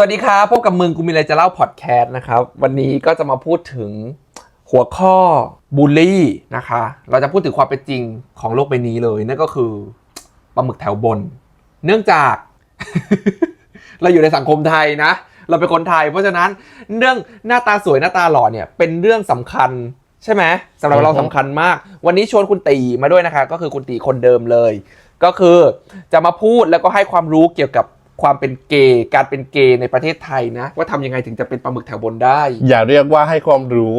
สวัสดีครับพบกับมึงกูมีอะไรจะเล่าพอดแคสต์นะครับ วันนี้ก็จะมาพูดถึงหัวข้อบูลลี่นะคะ เราจะพูดถึงความเป็นจริงของโลกใบนี้เลยนั่นก็คือปลาหมึกแถวบน เนื่องจาก เราอยู่ในสังคมไทยนะ เราเป็นคนไทย เพราะฉะนั้นเรื่องหน้าตาสวยหน้าตาหล่อเนี่ยเป็นเรื่องสำคัญใช่ไหมสำหรับเราอือฮึสำคัญมาก วันนี้ชวนคุณตีมาด้วยนะคะ ก็คือคุณตีคนเดิมเลย ก็คือจะมาพูดแล้วก็ให้ความรู้เกี่ยวกับ ความเป็นเกย์การเป็นเกย์ในประเทศไทยนะ ว่าทำยังไงถึงจะเป็นปลาหมึกแถวบนได้ อย่าเรียกว่าให้ความรู้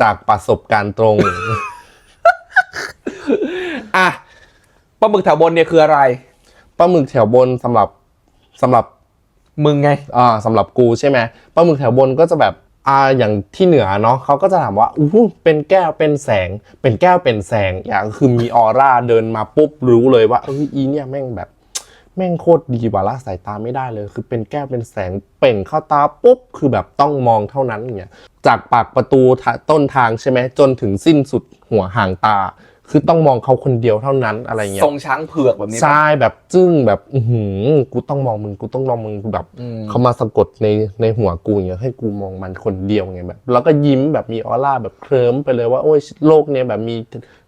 จากประสบการณ์ตรง อะปลาหมึกแถวบนเนี่ยคืออะไร ปลาหมึกแถวบนสำหรับสำหรับมึงไง อ่าสำหรับกูใช่ไหมปลาหมึกแถวบนก็จะแบบอ่าอย่างที่เหนือเนาะเขาก็จะถามว่าอู้เป็นแก้วเป็นแสง เป็นแก้วเป็นแสงอย่างคือมีออร่าเดินมาปุ๊บรู้เลยว่าเอออีเนี่ยแม่งแบบ แม่งโคตรดีว่ะละสายตาไม่ได้เลย คือเป็นแก้วเป็นแสงเปล่งเข้าตาปุ๊บ คือแบบต้องมองเท่านั้นอย่างเงี้ยจากปากประตูทะต้นทางใช่ไหมจนถึงสิ้นสุดหัวห่างตา คือต้องมองเขาคนเดียวเท่านั้นอะไรเงี้ยทรงช้างเผือกแบบนี้ปะใช่แบบจึ้งแบบอือหือกูต้องมองมึงกูต้องมองมึงกูแบบอืมเขามาสะกดในในหัวกูอย่างเงี้ยให้กูมองมันคนเดียวไงแบบ แล้วก็ยิ้มแบบมีออร่าแบบเคลิ้มไปเลยว่าโอ้ยโลกเนี้ยแบบมี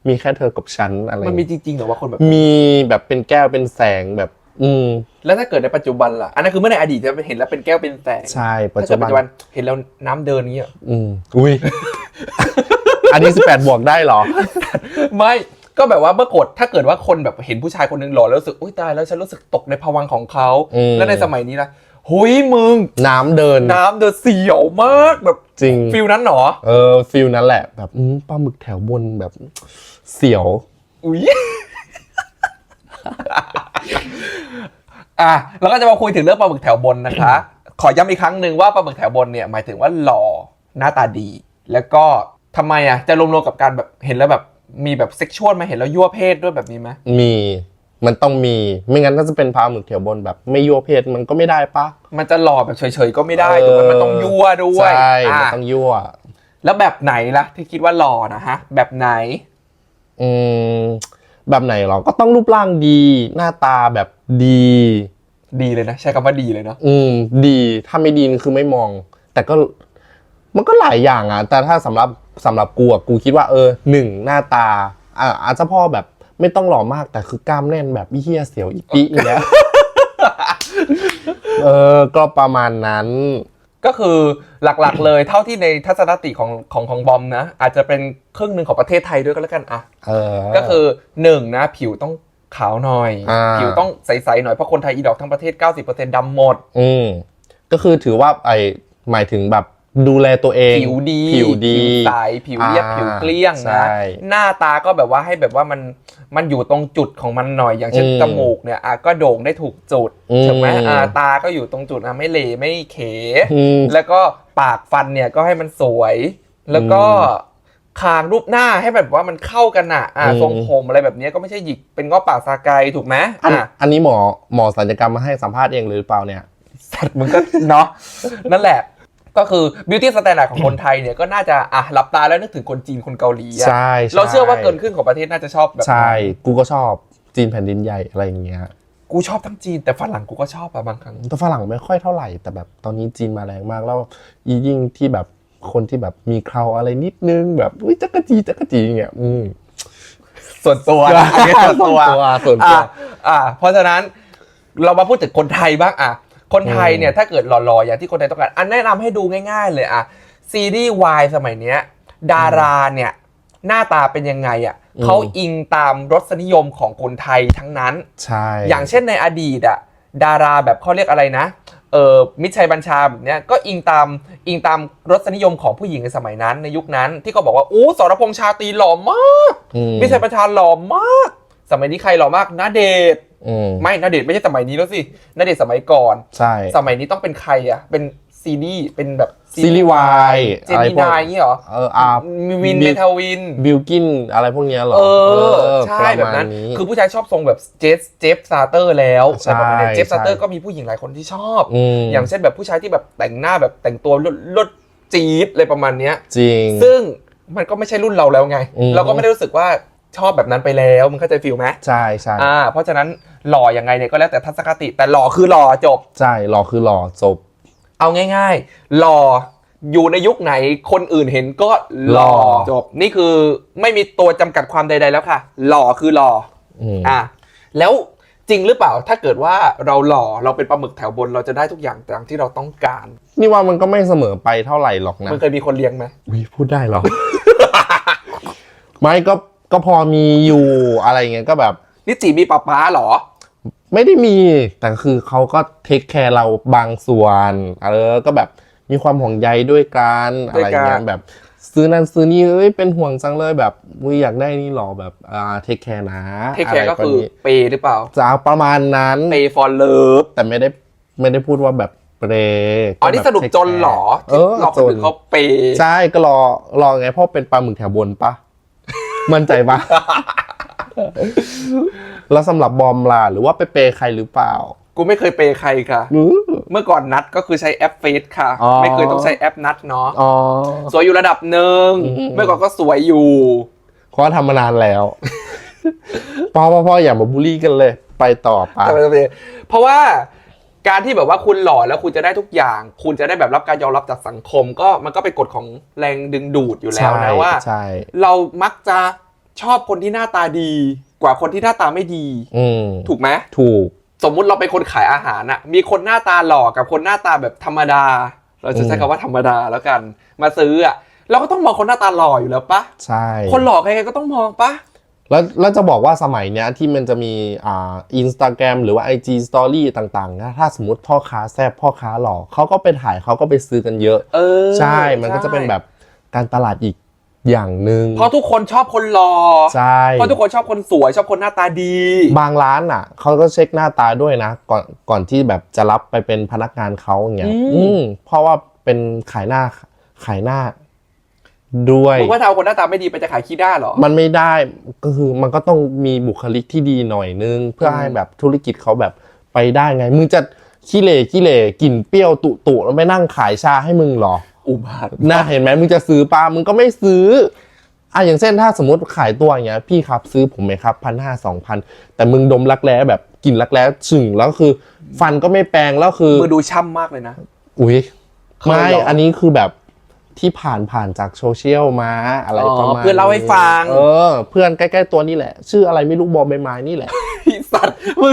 มีแค่เธอกับฉันอะไรมันมีเงี้ยจริงๆเหรอว่าคนแบบมีแบบเป็นแก้วเป็นแสงแบบ อืมแล้วถ้าเกิดในปัจจุบันล่ะ อันนั้นคือเมื่อในอดีตจะเห็นแล้วเป็นแก้วเป็นแสงใช่ปัจถ้าจุเกิดบัปัจนจุบันเห็นแล้วน้ำเดินนี้ย อืมอุ้ย อันนี้สิบแปดบวกได้เหรอ ไม่ก็แบบว่าเมื่อกดถ้าเกิดว่าคนแบบเห็นผู้ชายคนหนึงหล่อแล้วรู้สึกอุ้ยตายแล้วฉันรู้สึกตกในภวังค์ของเขาอืม แล้วในสมัยนี้นะหุยมึง น้ำเดิน น้ำเดินเสียวมากแบบจริง ฟิลนั้นเหรอเออฟิลนั้นแหละแบบอืมปลาหมึกแถวบนแบบเสียว อุ้ย อะเราก็จะมาคุยถึงเรื่องปลาหมึกแถวบนนะคะ ขอย้ำอีกครั้งหนึ่งว่าปลาหมึกแถวบนเนี่ยหมายถึงว่าหล่อหน้าตาดี แล้วก็ทำไมอะจะรวมๆกับการแบบเห็นแล้วแบบมีแบบเซ็กชวลไหมาเห็นแล้วยั่วเพศด้วยแบบนี้ไหมมีมันต้องมีไม่งั้นถ้าจะเป็นปลาหมึกแถวบนแบบไม่ยั่วเพศมันก็ไม่ได้ปะมันจะหล่อแบบเฉยๆก็ไม่ได้ถูกไหมมันต้องยั่วด้วยใช่อะมันต้องยั่ว แล้วแบบไหนล่ะที่คิดว่าหล่อนะฮะ แบบไหน อืม แบบไหนหรอก็ต้องรูปร่างดี หน้าตาแบบดี ดีเลยนะ ใช้คำว่าดีเลยเนาะอืม ดีถ้าไม่ดีคือไม่มอง แต่ก็มันก็หลายอย่างอะ แต่ถ้าสำหรับสำหรับกูอะกูคิดว่าเออหนึ่งหน้าตาอ่าอาจจะพ่อแบบไม่ต้องหล่อมากแต่คือกล้ามแน่นแบบอีเหี้ยเสียวอีปีอย่างเงี้ยเออก็ประมาณนั้น ก็คือหลักๆ เลยเท่าที่ในทัศนคติของของของบอมนะ อาจจะเป็นครึ่งหนึ่งของประเทศไทยด้วยก็แล้วกันอะเออ ก็คือหนึ่งนะ ผิวต้องขาวหน่อย อ่า ผิวต้องใสๆหน่อยเพราะคนไทยอีดอกทั้งประเทศ 90%ดำหมด อืมก็คือถือว่าไอหมายถึงแบบ ดูแลตัวเอง ผิวดีผิวดีใสผิวเรียบอ่าผิวเกลี้ยงใช่นะหน้าตาก็แบบว่าให้แบบว่ามันมันอยู่ตรงจุดของมันหน่อยอย่างเช่นอืมจมูกเนี่ยอะก็โด่งได้ถูกจุดอืม ใช่ไหมอ่าตาก็อยู่ตรงจุดอะไม่เหล่ไม่เข อืม แล้วก็ปากฟันเนี่ยก็ให้มันสวย แล้วก็คางรูปหน้าให้แบบว่ามันเข้ากันอะอ่าอืม ทรงผมอะไรแบบเนี้ยก็ไม่ใช่หยิกเป็นง้อปากซาไกถูกไหมอันอะ อันนี้หมอหมอศัลยกรรมมาให้สัมภาษณ์เองหรือเปล่าเนี่ย สัตว์มึงก็เนาะนั่นแหละ ก็คือ beauty standard ของคนไทยเนี่ยก็น่าจะอะหลับตาแล้วนึกถึงคนจีนคนเกาหลีอะใช่ใเราเชื่อว่าเกินครึ่งของประเทศน่าจะชอบแบบนั้นใช่ กูก็ชอบจีนแผ่นดินใหญ่อะไรอย่างเงี้ยกูชอบทั้งจีนแต่ฝรั่งกูก็ชอบอะบางครั้งแต่ฝรั่งไม่ค่อยเท่าไหร่แต่แบบตอนนี้จีนมาแรงมากแล้วอียิ่งที่แบบคนที่แบบมีเคราอะไรนิดนึงแบบอุ้ยจักรจีจักรจีอย่างเงี้ยอืมส่วนตัวนะอันนี้ส่วนตัวส่วนตัว อะอะเพราะฉะนั้นเรามาพูดถึงคนไทยบ้างอะ คนไทยเนี่ยถ้าเกิดหล่อๆอย่างที่คนไทยต้องการอันแนะนำให้ดูง่ายๆ เลยอะซีรีส์วายสมัยเนี้ย ดาราเนี่ยหน้าตาเป็นยังไงอะอืมเขาอิงตามรสนิยมของคนไทยทั้งนั้นใช่อย่างเช่นในอดีตอะดาราแบบเขาเรียกอะไรนะเออมิตรชัยบัญชาแบบเนี้ยก็อิงตามอิงตามรสนิยมของผู้หญิงในสมัยนั้นในยุคนั้น ที่เขาบอกว่าอู้สรพงษ์ชาตรีหล่อมากอืมมิตรชัยบัญชาหล่อมาก สมัยนี้ใครหล่อมากนาเดชน์อืมไม่นาเดชน์ไม่ใช่สมัยนี้แล้วสินาเดชน์สมัยก่อน ใช่ สมัยนี้ต้องเป็นใครอะ เป็นซีดีส์เป็นแบบซีรีส์วายเจมินายงี้เหรอเอออามีวินเมทาวิน บิลกินอะไรพวกเนี้ยเหรอเออ ใช่ประแบบมาณนั้นนี้คือผู้ชายชอบทรงแบบเจฟเจฟซาเตอร์แล้วใช่อะไรประมาณนี้เจฟซาเตอร์ใช่ก็มีผู้หญิงหลายคนที่ชอบอืมอย่างเช่นแบบผู้ชายที่แบบแต่งหน้าแบบแต่งตัวลดลดจี๊ดอะไรประมาณเนี้ย จริง ซึ่งมันก็ไม่ใช่รุ่นเราแล้วไง อืม เราก็ไม่ได้รู้สึกว่า ชอบแบบนั้นไปแล้วมึงเข้าใจฟิลไหมใช่ใช่อ่าเพราะฉะนั้นหล่อยังไงเนี่ยก็แล้วแต่ทัศนคติ แต่หล่อคือหล่อจบ ใช่หล่อคือหล่อจบ เอาง่ายๆ หล่ออยู่ในยุคไหนคนอื่นเห็นก็หล่อหล่อจบ นี่คือไม่มีตัวจำกัดความใด ๆ แล้วค่ะ หล่อคือหล่ออืมอะแล้วจริงหรือเปล่าถ้าเกิดว่าเราหล่อเราเป็นปลาหมึกแถวบนเราจะได้ทุกอย่างตามที่เราต้องการ นี่ว่ามันก็ไม่เสมอไปเท่าไหร่หรอกนะมันเคยมีคนเลี้ยงไหมอุ้ยพูดได้เหรอ ไม่ก็ ก็พอมีอยู่อะไรเงี้ยก็แบบนี่จีมีป้าป้าเหรอ ไม่ได้มี แต่คือเขาก็เทคแคร์เราบางส่วนเออก็แบบมีความห่วงใยด้วยกันอะไรเงี้ยแบบ ซื้อนั่นซื้อนี่เอ้ยเป็นห่วงจังเลยแบบอุ้ยอยากได้นี่หรอแบบอ่าเทคแคร์นะเทคแคร์ก็คืออะไรแบบนี้เปย์หรือเปล่าจะเอาประมาณนั้นเปย์ for love แต่ไม่ได้ไม่ได้พูดว่าแบบเปรย์อ๋อนี่สรุปจนเหรอเอที่อหลอกคจนนอื่นเขาเปย์ ใช่ก็รอรอไงเพราะเป็นปลาหมึกแถวบนปะ มั่นใจปะแล้วสำหรับบอมล่ะหรือว่าไปเปย์ใครหรือเปล่า กูไม่เคยเปย์ใครค่ะ อือเมื่อก่อนนัดก็คือใช้แอปเฟซค่ะ อ๋อ ไม่เคยต้องใช้แอปนัดเนาะอ๋อ สวยอยู่ระดับหนึ่งอืม เมื่อก่อนก็สวยอยู่ เพราะว่าทำมานานแล้วพอพอพออย่ามาบูลลี่กันเลย ไปต่อปะเพราะว่า การที่แบบว่าคุณหล่อแล้วคุณจะได้ทุกอย่าง คุณจะได้แบบรับการยอมรับจากสังคม ก็มันก็เป็นกฎของแรงดึงดูดอยู่แล้วนะว่า ใช่ เรามักจะชอบคนที่หน้าตาดีกว่าคนที่หน้าตาไม่ดี อืมถูกไหมถูก สมมุติเราเป็นคนขายอาหารอะมีคนหน้าตาหล่อกับคนหน้าตาแบบธรรมดา เราจะใช้อืมคำว่าธรรมดาแล้วกัน มาซื้ออะเราก็ต้องมองคนหน้าตาหล่ออยู่แล้วปะใช่ คนหล่อใครๆก็ต้องมองปะ แล้วแล้วจะบอกว่าสมัยเนี้ยที่มันจะมีอ่าอินสตาแกรมหรือว่า IG Story ต่างๆนะถ้าสมมติพ่อค้าแซบพ่อค้าหล่อเขาก็ไปถ่ายเขาก็ไปซื้อกันเยอะ เออใช่ มันก็จะเป็นแบบการตลาดอีกอย่างหนึ่งเพราะทุกคนชอบคนหล่อใช่เพราะทุกคนชอบคนสวยชอบคนหน้าตาดี บางร้านอะเขาก็เช็คหน้าตาด้วยนะ ก่อนก่อนที่แบบจะรับไปเป็นพนักงานเขาอย่างเงี้ยอืมอืมเพราะว่าเป็นขายหน้าขายหน้า ด้วยมึงว่าถ้าเอาคนหน้าตาไม่ดีไปจะขายขี้ด้าเหรอ มันไม่ได้ก็คือมันก็ต้องมีบุคลิกที่ดีหน่อยนึง เพื่อให้แบบธุรกิจเขาแบบไปได้ไง มึงจะขี้เหร่ขี้เหร่กลิ่นเปรี้ยวตุตุแล้วไม่นั่งขายชาให้มึงเหรอ อุบาทน่าเห็นไหมมึงจะซื้อปลามึงก็ไม่ซื้ออะอย่างเช่นถ้าสมมติขายตัวอย่างเงี้ยพี่ครับซื้อผมไหมครับพันห้าสองพันแต่มึงดมรักแร้แบบกลิ่นรักแร้ฉึ่งแล้วคือ ฟันก็ไม่แปรงแล้วคือมือดูช่ำมากเลยนะ อุ้ยเคยไม่เหรออัอันนี้คือแบบ ที่ผ่านผ่านจากโซเชียลมาอะไรอ๋อประมาณเพื่อนเล่าให้ฟัง เออ เพื่อนใกล้ๆตัวนี่แหละ ชื่ออะไรไม่รู้บอใบไม้นี่แหละพี่สัตว์มึง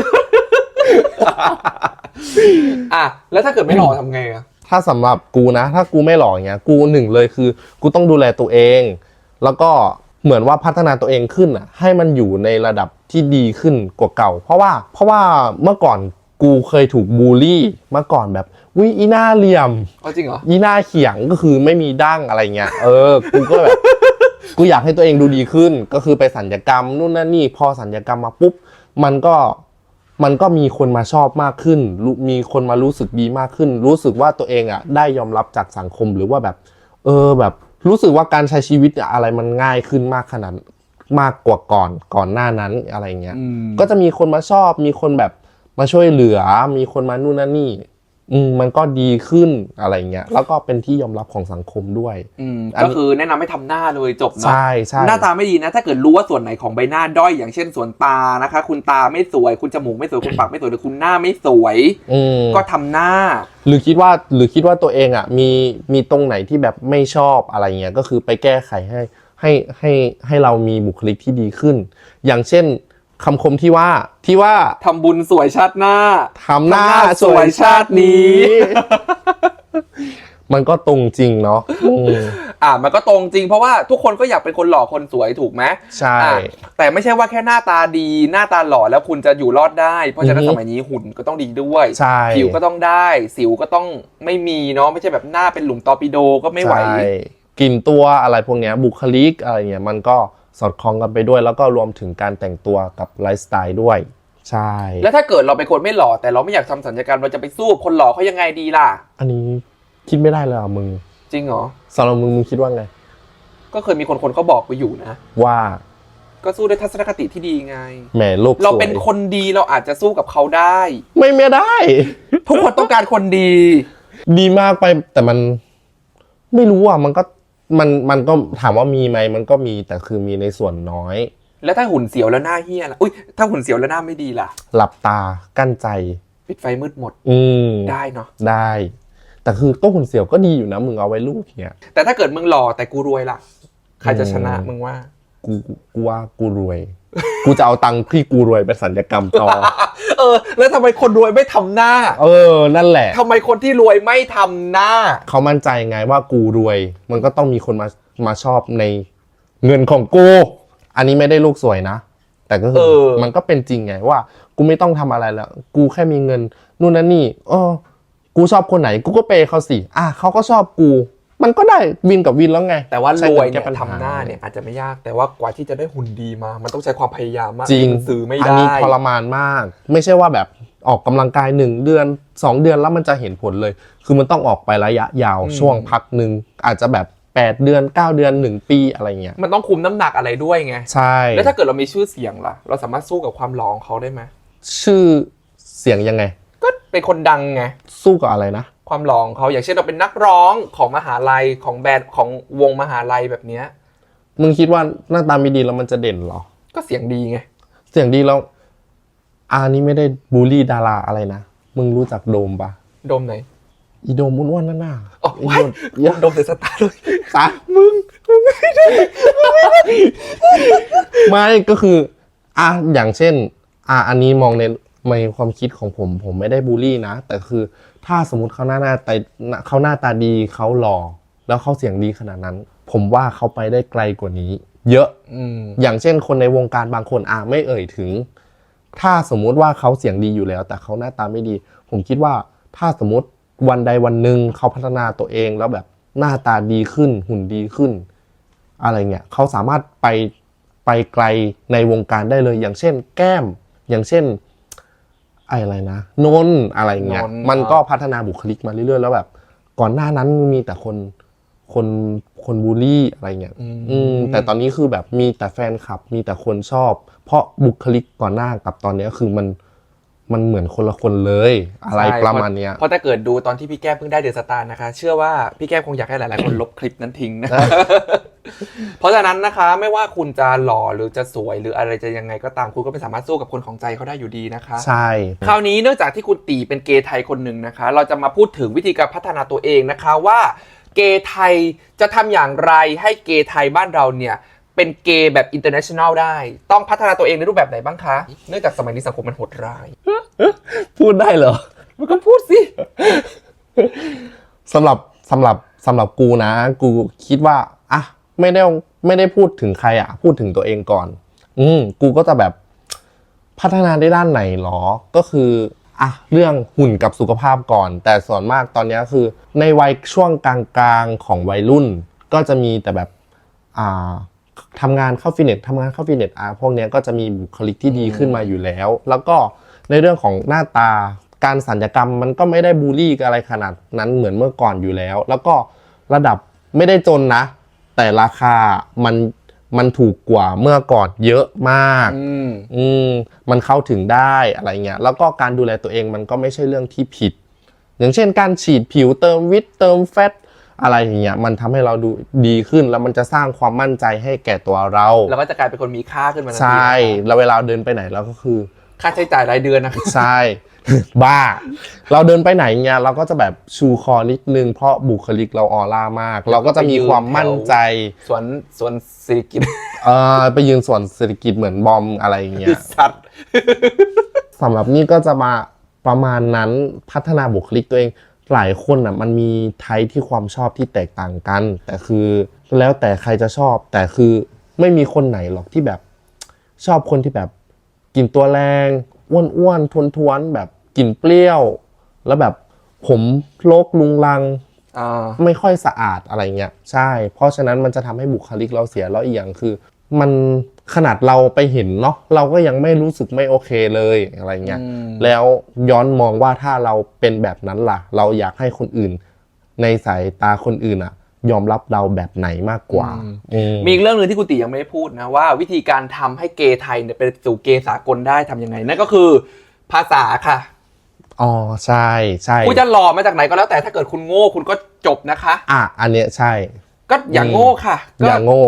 อะแล้วถ้าเกิดไม่หล่อทำไงอะถ้าสำหรับกูนะ ถ้ากูไม่หล่ออย่างเงี้ยกูหนึ่งเลยคือ กูต้องดูแลตัวเอง แล้วก็เหมือนว่าพัฒนาตัวเองขึ้นอะ ให้มันอยู่ในระดับที่ดีขึ้นกว่าเก่า เพราะว่าเพราะว่าเมื่อก่อน กูเคยถูกบูลลี่เมื่อก่อนแบบวิอีหน้าเหลี่ยมเอาจริงเหรอ อีหน้าเขียงก็คือไม่มีดั้งอะไรเงี้ยเออกูก็แบบ กูอยากให้ตัวเองดูดีขึ้น ก็คือไปสัญญกรรมนู่นนั่นนี่พอสัญญกรรมมาปุ๊บ มันก็มันก็มีคนมาชอบมากขึ้นรู้มีคนมารู้สึกดีมากขึ้น รู้สึกว่าตัวเองอะ ได้ยอมรับจากสังคมหรือว่าแบบ เออแบบรู้สึกว่าการใช้ชีวิตอะอะไรมันง่ายขึ้นมากขนาดมากกว่าก่อนก่อนหน้านั้นอะไรเงี้ย อืม ก็จะมีคนมาชอบมีคนแบบ มาช่วยเหลือมีคนมานู่นนั่นนี่อืมมันก็ดีขึ้นอะไรเงี้ยแล้วก็เป็นที่ยอมรับของสังคมด้วย อืมอันนี้ก็คือแนะนำให้ทำหน้าเลยจบเนาะใช่ใช่หน้าตาไม่ดีนะ ถ้าเกิดรู้ว่าส่วนไหนของใบหน้าด้อยอย่างเช่นส่วนตานะคะ คุณตาไม่สวย คุณจมูกไม่สวยคุณปากไม่สวยหรือคุณหน้าไม่สวยอืมก็ทำหน้า หรือคิดว่าหรือคิดว่าตัวเองอะมีมีตรงไหนที่แบบไม่ชอบอะไรเงี้ยก็คือไปแก้ไขให้ให้ให้ให้เรามีบุคลิกที่ดีขึ้น อย่างเช่น คำคมที่ว่าที่ว่าทำบุญสวยชาติหน้าทำหน้าทำหน้าสวยชาตินี้สวยชาตินี้ มันก็ตรงจริงเนาะอืมอะมันก็ตรงจริงเพราะว่าทุกคนก็อยากเป็นคนหล่อคนสวยถูกไหมใช่ อะแต่ไม่ใช่ว่าแค่หน้าตาดี หน้าตาหล่อแล้วคุณจะอยู่รอดได้ เพราะฉะนั้นอือสฮึมัยนี้หุ่นก็ต้องดีด้วย ใช่ ผิวก็ต้องได้ สิวก็ต้องไม่มีเนาะไม่ใช่แบบหน้าเป็นหลุมตอร์ปิโดก็ไม่ไหว ใช่กลิ่นตัวอะไรพวกเนี้ยบุคลิกอะไรเงี้ยมันก็ สอดคล้องกันไปด้วย แล้วก็รวมถึงการแต่งตัวกับไลฟ์สไตล์ด้วย ใช่ แล้วถ้าเกิดเราเป็นคนไม่หล่อแต่เราไม่อยากทำสัญญกรรมเราจะไปสู้กับคนหล่อเขายังไงดีล่ะ อันนี้คิดไม่ได้เลยอะมึงจริงเหรอ สำหรับมึงมึงคิดว่าไง ก็เคยมีคนคนเขาบอกไปอยู่นะ ว่าก็สู้ด้วยทัศนคติที่ดีไง แหมโลกเราสวยเป็นคนดีเราอาจจะสู้กับเขาได้ ไม่ไม่ได้ ทุกคนต้องการคนดี ดีมากไปแต่มันไม่รู้อะมันก็ มันมันก็ถามว่ามีไหมมันก็มีแต่คือมีในส่วนน้อย แล้วถ้าหุ่นเสียวแล้วหน้าเฮี้ยล่ะอุ้ยถ้าหุ่นเสียวแล้วหน้าไม่ดีล่ะ หลับตากั้นใจ ปิดไฟมืดหมด อืมได้เนาะได้ แต่คือโต้หุ่นเสี่ยวก็ดีอยู่นะมึงเอาไว้ลูกเนี้ยแต่ถ้าเกิดมึงหล่อแต่กูรวยล่ะ ใครจะชนะอืมมึงว่า กูกูว่ากูรวย กูจะเอาตังค์ที่กูรวยไปสัญญกรรมต่อ เออ แล้วทำไมคนรวยไม่ทำหน้าเออ นั่นแหละ ทำไมคนที่รวยไม่ทำหน้า เขามั่นใจไงว่ากูรวย มันก็ต้องมีคนมามาชอบในเงินของกู อันนี้ไม่ได้ลูกสวยนะ แต่ก็คืเออ มันก็เป็นจริงไงว่า กูไม่ต้องทำอะไรแล้ว กูแค่มีเงินนู่นนั่นนี่เออ กูชอบคนไหน กูก็เปย์เขาสิ อะเขาก็ชอบกู มันก็ได้วินกับวินแล้วไง แต่ว่ารใช้วยงิเนี่ยแก้ปัญทำหน้าเนี่ยอาจจะไม่ยากแต่ว่ากว่าที่จะได้หุ่นดีมา มันต้องใช้ความพยายามมากจริงมันซื้อไม่อันได้นี้ทรมานมาก ไม่ใช่ว่าแบบออกกำลังกายหนึ่งเดือนสองเดือนแล้วมันจะเห็นผลเลย คือมันต้องออกไประยะยาวอืมช่วงพักหนึ่งอาจจะแบบ8 เดือน 9 เดือน 1 ปีอะไรเงี้ยมันต้องคุมน้ำหนักอะไรด้วยไงใช่แล้วถ้าเกิดเรามีชื่อเสียงล่ะ เราสามารถสู้กับความหล่อของเขาได้ไหมชื่อเสียงยังไง ก็เป็นคนดังไงสู้กับอะไรนะ ความหล่อของเขาอย่างเช่นเราเป็นนักร้องของมหาลัยของแบรนด์ของวงมหาลัยแบบเนี้ยมึงคิดว่าหน้าตาไม่ดีแล้วมันจะเด่นเหรอ ก็เสียงดีไง เสียงดีแล้วอานี้ไม่ได้บูลลี่ดาราอะไรนะ มึงรู้จักโดมปะโดมไหนอีโดมอ้วนๆนั่นน่ะอ๋ออีว้ายโดมโดมเดอะสตาร์เลยตะมึงไม่ก็คืออะอย่างเช่น อะอันนี้มองใน ในความคิดของผมผมไม่ได้บูลลี่นะ แต่คือถ้าสมมติเขาหน้าหน้าตาเขาหน้าตาดีเขาหล่อแล้วเขาเสียงดีขนาดนั้น ผมว่าเขาไปได้ไกลกว่านี้ เยอะอืมอย่างเช่นคนในวงการบางคนอะไม่เอ่ยถึง ถ้าสมมุติว่าเขาเสียงดีอยู่แล้ว แต่เขาหน้าตาไม่ดี ผมคิดว่าถ้าสมมติวันใดวันหนึ่งเขาพัฒนาตัวเองแล้วแบบหน้าตาดีขึ้นหุ่นดีขึ้น อะไรเงี้ยเขาสามารถไปไปไกลในวงการได้เลย อย่างเช่น แก้ม อย่างเช่น อะไรนะนนท์อะไรเงี้ยนนท์มันก็พัฒนาบุคลิกมาเรื่อยๆแล้วแบบ ก่อนหน้านั้นมีแต่คนคนคนบูลลี่อะไรเงี้ย อืมแต่ตอนนี้คือแบบมีแต่แฟนคลับ มีแต่คนชอบ เพราะบุคลิกก่อนหน้ากับตอนเนี้ยคือมันมันเหมือนคนละคนเลย อะไรใช่ประมาณเนี้ย เพราะถ้าเกิดดูตอนที่พี่แก้มเพิ่งได้เดอะสตาร์นะคะ เชื่อว่าพี่แก้มคงอยากให้หลาย ๆ คนลบคลิปนั้นทิ้งนะ เพราะฉะนั้นนะคะไม่ว่าคุณจะหล่อหรือจะสวยหรืออะไรจะยังไงก็ตามคุณก็ไม่สามารถสู้กับคนของใจเขาได้อยู่ดีนะคะ ใช่ คราวนี้เนื่องจากที่คุณตีเป็นเกย์ไทยคนหนึ่งนะคะ เราจะมาพูดถึงวิธีการพัฒนาตัวเองนะคะว่าเกย์ไทยจะทำอย่างไรให้เกย์ไทยบ้านเราเนี่ยเป็นเกย์แบบอินเตอร์เนชั่นแนลได้ ต้องพัฒนาตัวเองในรูปแบบไหนบ้างคะ เนื่องจากสมัยนี้สังคมมันโหดร้าย พูดได้เหรอ มันก็พูดสิ สำหรับสำหรับสำหรับกูนะ กูคิดว่า อะ ไม่ได้ไม่ได้พูดถึงใครอะพูดถึงตัวเองก่อน อืมกูก็จะแบบพัฒนาได้ด้านไหนหรอ ก็คืออะเรื่องหุ่นกับสุขภาพก่อน แต่ส่วนมากตอนนี้คือในวัยช่วงกลางๆของวัยรุ่น ก็จะมีแต่แบบอ่าทำงานเข้าฟิตเนสทำงานเข้าฟิตเนสอะพวกเนี้ยก็จะมีบุคลิกที่ดีขึ้นมาอยู่แล้ว แล้วก็ในเรื่องของหน้าตาการสัญญกรรมมันก็ไม่ได้บูลลี่อะไรขนาดนั้นเหมือนเมื่อก่อนอยู่แล้ว แล้วก็ระดับไม่ได้จนนะ แต่ราคามันมันถูกกว่าเมื่อก่อนเยอะมาก อืม อืมมันเข้าถึงได้อะไรเงี้ย แล้วก็การดูแลตัวเองมันก็ไม่ใช่เรื่องที่ผิด อย่างเช่นการฉีดผิวเติมวิตเติมแฟตอะไรอย่างเงี้ย มันทำให้เราดูดีขึ้นแล้วมันจะสร้างความมั่นใจให้แก่ตัวเราแล้วก็จะกลายเป็นคนมีค่าขึ้นมาทันทีใช่ นะคะแล้วเวลาเดินไปไหนเราก็คือ ค่าใช้จ่ายรายเดือนนะคะใช่ บ้า เราเดินไปไหนเงี้ยเราก็จะแบบชูคอนิดนึงเพราะบุคลิกเราออร่ามาก เราก็จะมีความมั่นใจสวนสวนสิริกิตเออไปยืนสวนเศรษฐกิจเหมือนบอมอะไรอย่างเงี้ยสัตว์สำหรับนี่ก็จะมาประมาณนั้นพัฒนาบุคลิกตัวเองหลายคนอะมันมีไทป์ที่ความชอบที่แตกต่างกัน แต่คือแล้วแต่ใครจะชอบ แต่คือไม่มีคนไหนหรอกที่แบบชอบคนที่แบบกินตัวแรง อ้วนๆทวนๆแบบกลิ่นเปรี้ยว แล้วแบบผมโลกลุงลังอ่า ไม่ค่อยสะอาดอะไรเงี้ยใช่ เพราะฉะนั้นมันจะทำให้บุคลิกเราเสียแล้วอีกอย่างคือ มันขนาดเราไปเห็นเนาะเราก็ยังไม่รู้สึกไม่โอเคเลยอะไรเงี้ยอืม แล้วย้อนมองว่าถ้าเราเป็นแบบนั้นล่ะ เราอยากให้คนอื่น ในสายตาคนอื่นอะ ยอมรับเราแบบไหนมากกว่าอืมมีอีกเรื่องหนึ่งที่คุณติยังไม่ได้พูดนะว่าวิธีการทำให้เกย์ไทยเนี่ยเป็นสู่เกย์สากลได้ทำยังไงนั่นก็คือภาษาค่ะอ๋อใช่ใช่คุณจะหล่อมาจากไหนก็แล้วแต่ถ้าเกิดคุณโง่คุณก็จบนะคะ อะอันเนี้ยใช่ ก็อย่างโง่ค่ะอก็ย่างโง่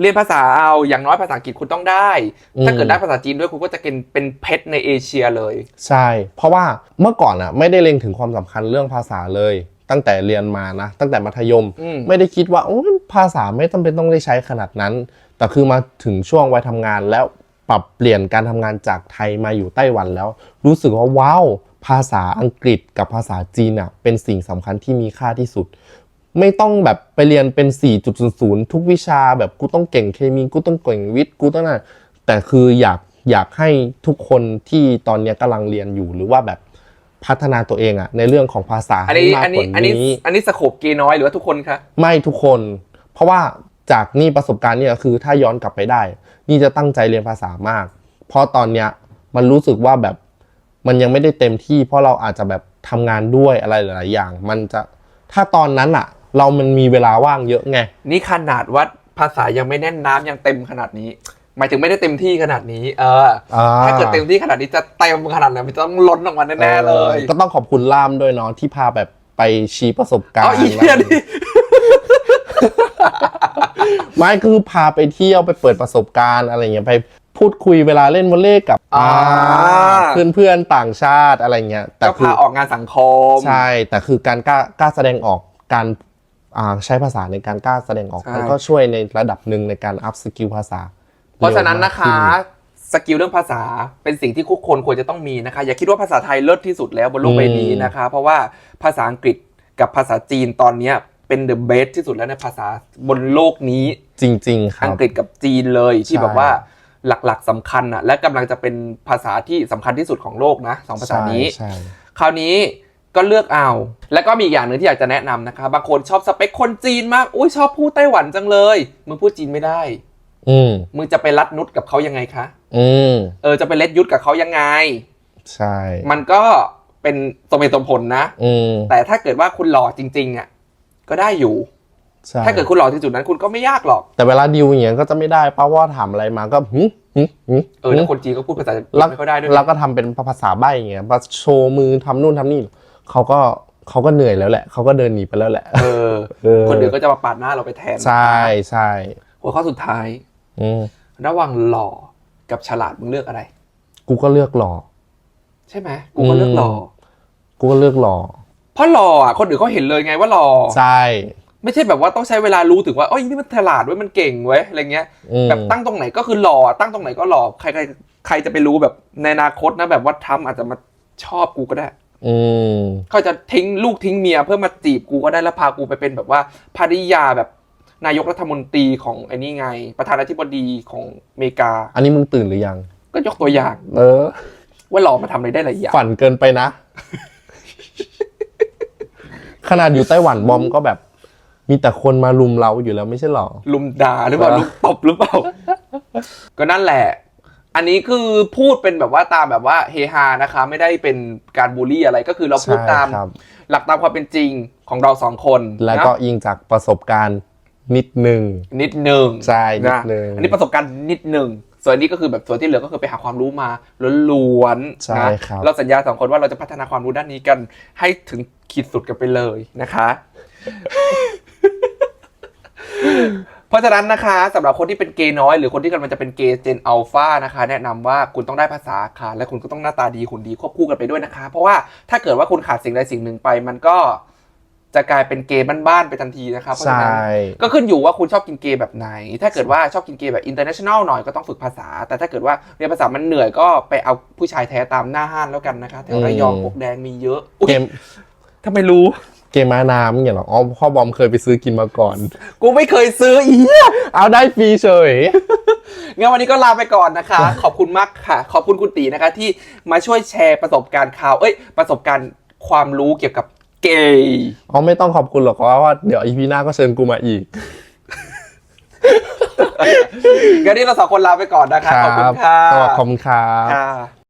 เรียนภาษาเอาอย่างน้อยภาษาอังกฤษคุณต้องได้อืมถ้าเกิดได้ภาษาจีนด้วยคุณก็จะเป็นเป็นเพชรในเอเชียเลย ใช่ เพราะว่าเมื่อก่อนอะไม่ได้เล็งถึงความสำคัญเรื่องภาษาเลย ตั้งแต่เรียนมานะ ตั้งแต่มัธยม อืม ไม่ได้คิดว่าโอ้ยภาษาไม่จำเป็นต้องได้ใช้ขนาดนั้น แต่คือมาถึงช่วงวัยทำงานแล้วปรับเปลี่ยนการทำงานจากไทยมาอยู่ไต้หวันแล้ว รู้สึกว่าว้าวภาษาอังกฤษกับภาษาจีนอะเป็นสิ่งสำคัญที่มีค่าที่สุด ไม่ต้องแบบไปเรียนเป็น 4.00 ทุกวิชาแบบกูต้องเก่งเคมีกูต้องเก่งวิทย์กูต้องนั่นแต่คืออยากอยากให้ทุกคนที่ตอนเนี้ยกำลังเรียนอยู่หรือว่าแบบ พัฒนาตัวเองอะในเรื่องของภาษาอันให้นี้มากอันกนี้ว่าอันนี้นี้ อันนี้สโคปเกย์น้อยหรือว่าทุกคนคะไม่ทุกคน เพราะว่าจากนี่ประสบการณ์เนี่ยคือถ้าย้อนกลับไปได้ นี่จะตั้งใจเรียนภาษามาก เพราะตอนเนี้ยมันรู้สึกว่าแบบมันยังไม่ได้เต็มที่ เพราะเราอาจจะแบบทำงานด้วยอะไรหลาย ๆ อย่าง มันจะถ้าตอนนั้นอะเรามันมีเวลาว่างเยอะไง นี่ขนาดว่าภาษายังไม่แน่นน้ำยังเต็มขนาดนี้ หมายถึงไม่ได้เต็มที่ขนาดนี้ เออ อ่าถ้าเกิดเต็มที่ขนาดนี้จะเต็มขนาดไหนมันจะต้องล้นออกมาแน่ๆเลยออก็ต้องขอบคุณล่ามด้วยเนาะที่พาแบบไปชี้ประสบการเอาณ์อีกเนี่ยนี่ไม่คือพาไปเที่ยวไปเปิดประสบการณ์อะไรเงี้ยไปพูดคุยเวลาเล่นวอลเล่กับอ่าเพื่อนเพื่อนๆต่างชาติอะไรเงี้ยแต่ก็คืพาอออกงานสังคม ใช่ แต่คือการกล้ากล้าแสดงออกการอ่าใช้ภาษาในการกล้าแสดงออกใช่ มันก็ช่วยในระดับหนึ่งในการอัพสกิลภาษาเพ ราะฉะนั้นนะคะเร็วมากขึ้สกิลเรื่องภาษาเป็นสิ่งที่ทุกคนควรจะต้องมีนะคะ อย่าคิดว่าภาษาไทยเลิศที่สุดแล้วบนโลกใบนี้นะคะ เพราะว่าภาษาอังกฤษกับภาษาจีนตอนเนี้ยเป็นเดอะเบสที่สุดแล้วในภาษาบนโลกนี้จริง ๆ ครัอับงกฤษกับจีนเลยที่ใช่แบบว่าหลักๆสำคัญอะและกำลังจะเป็นภาษาที่สำคัญที่สุดของโลกนะสองภาษานี้ใช่คราวนี้ก็เลือกเอา แล้วก็มีอีกอย่างหนึ่งที่อยากจะแนะนำนะคะ บางคนชอบสเปคคนจีนมาก อุ้ยชอบพูดไต้หวันจังเลย มึงพูดจีนไม่ได้ อืมมึงจะไปรัดนุดกับเขายังไงคะอืมเออจะไปเล็ดยุดกับเขายังไง ใช่มันก็เป็นสมเหตุสมผลนะ อืมแต่ถ้าเกิดว่าคุณหล่อจริง ๆอะก็ได้อยู่ ใช่ถ้าเกิดคุณหล่อที่จุดนั้นคุณก็ไม่ยากหรอก แต่เวลาดิวอย่างเงี้ยก็จะไม่ได้เพราะว่าถามอะไรมาก็หึหึหึเออแล้วคนจีนก็พูดภาษาแล้วไม่ค่อยได้ด้วยแล้วก็ทำเป็นภาษาใบ้อย่างเงี้ยมาโชว์มือทำนู่นทำนี่เขาก็เขาก็เหนื่อยแล้วแหละเขาก็เดินหนีไปแล้วแหละ เออ เออ คนอื่นก็จะมาปาดหน้าเราไปแทนใช่ใช่หัวข้อสุดท้าย อืมระหว่างหล่อกับฉลาดมึงเลือกอะไร กูก็เลือกหล่อใช่ไหมกูก็เลือกหล่ออกูก็เลือกหล่อเพราะหล่ออะคนอื่นเขาเห็นเลยไงว่าหล่อใช่ไม่ใช่แบบว่าต้องใช้เวลารู้ถึงว่าโอ้ยนี่มันฉลาดเว้ยมันเก่งเว้ยอะไรเงี้ยอืมแบบตั้งตรงไหนก็คือหล่อตั้งตรงไหนก็หล่อใครใครใครจะไปรู้แบบในอนาคตนะแบบว่าทรัมป์อาจจะมาชอบกูก็ได้ อืมเขาจะทิ้งลูกทิ้งเมียเพื่อมาจีบกูก็ได้แล้วพากูไปเป็นแบบว่าภริยาแบบ นายกรัฐมนตรีของไอ้นี่ไง ประธานาธิบดีของอเมริกา อันนี้มึงตื่นหรือยัง ก็ยกตัวอย่าง เออ ว่าหล่อมาทำอะไรได้หลายอย่างฝันเกินไปนะ ขนาดอยู่ไต้หวันบอมก็แบบ มีแต่คนมาลุมเราอยู่แล้วไม่ใช่หรอ ลุมด่าหรือเปล่าเออลุมตบหรือเปล่า ก็นั่นแหละ อันนี้คือพูดเป็นแบบว่าตามแบบว่าเฮฮานะคะ ไม่ได้เป็นการบูลลี่อะไรก็คือเราพูดใช่ตามครับ หลักตามความเป็นจริงของเราสองคนแล้วก็นะยิงจากประสบการณ์ นิดหนึ่งนิดหนึ่งใช่นิดนะนึงอันนี้ประสบการณ์นิดหนึ่งส่วนอันนี้ก็คือแบบส่วนที่เหลือก็คือไปหาความรู้มาล้วนๆใช่นะครับเราสัญญาสองคนว่าเราจะพัฒนาความรู้ด้านนี้กัน ให้ถึงขีดสุดกันไปเลยนะคะ เพราะฉะนั้นนะคะสำหรับคนที่เป็นเกย์น้อย หรือคนที่กำลังจะเป็นเกย์เจนอัลฟานะคะ แนะนำว่าคุณต้องได้ภาษาค่ะ และคุณก็ต้องหน้าตาดีหุ่นดีควบคู่กันไปด้วยนะคะ เพราะว่าถ้าเกิดว่าคุณขาดสิ่งใดสิ่งหนึ่งไป มันก็ จะกลายเป็นเกย์บ้านๆไปทันทีนะคะเพราะฉะใช่นั้นก็ขึ้นอยู่ว่าคุณชอบกินเกย์แบบไหน ถ้าเกิดว่าชอบกินเกย์แบบอินเตอร์เนชั่นแนลหน่อยก็ต้องฝึกภาษา แต่ถ้าเกิดว่าเรียนภาษามันเหนื่อยก็ไปเอาผู้ชายแท้ตามหน้าห้านแล้วกันนะคะแถวระยองปกแดงมีเยอะอุ๊ยเกมทำไมรู้ เกมม้าน้ำอย่างเหรออ๋อพ่อบอมเคยไปซื้อกินมาก่อน กูไม่เคยซื้ออีเอาได้ฟรีเฉย งั้นวันนี้ก็ลาไปก่อนนะคะ ขอบคุณมากค่ะ ขอบคุณคุณตีนะคะที่มาช่วยแชร์ประสบการณ์ข่าว เอ้ย ประสบการณ์ความรู้เกี่ยวกับ เกย์อ๋อไม่ต้องขอบคุณหรอกเพราะว่าเดี๋ยวอีพีหน้าก็เชิญกูมาอีก งั้นนี้เราสองคนลาไปก่อนนะคะ ขอบคุณค่ะ ขอบคุณครับ ค่ะ